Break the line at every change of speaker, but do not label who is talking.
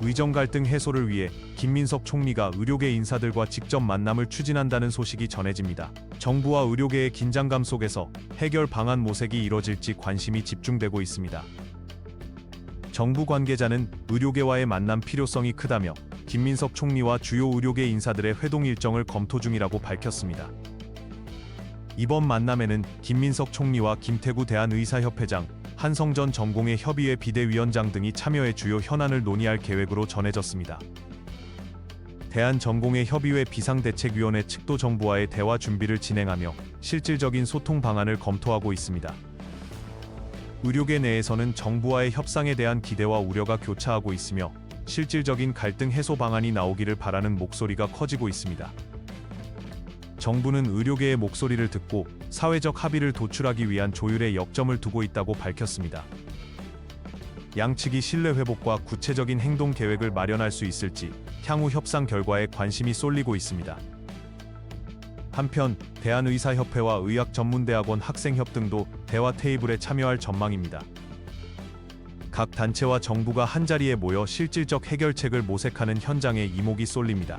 의정 갈등 해소를 위해 김민석 총리가 의료계 인사들과 직접 만남을 추진한다는 소식이 전해집니다. 정부와 의료계의 긴장감 속에서 해결 방안 모색이 이뤄질지 관심이 집중되고 있습니다. 정부 관계자는 의료계와의 만남 필요성이 크다며 김민석 총리와 주요 의료계 인사들의 회동 일정을 검토 중이라고 밝혔습니다. 이번 만남에는 김민석 총리와 김태구 대한의사협회장, 한성전 전공의 협의회 비대위원장 등이 참여해 주요 현안을 논의할 계획으로 전해졌습니다. 대한전공의 협의회 비상대책위원회 측도 정부와의 대화 준비를 진행하며 실질적인 소통 방안을 검토하고 있습니다. 의료계 내에서는 정부와의 협상에 대한 기대와 우려가 교차하고 있으며 실질적인 갈등 해소 방안이 나오기를 바라는 목소리가 커지고 있습니다. 정부는 의료계의 목소리를 듣고 사회적 합의를 도출하기 위한 조율에 역점을 두고 있다고 밝혔습니다. 양측이 신뢰 회복과 구체적인 행동 계획을 마련할 수 있을지 향후 협상 결과에 관심이 쏠리고 있습니다. 한편 대한의사협회와 의학전문대학원 학생협 등도 대화 테이블에 참여할 전망입니다. 각 단체와 정부가 한자리에 모여 실질적 해결책을 모색하는 현장에 이목이 쏠립니다.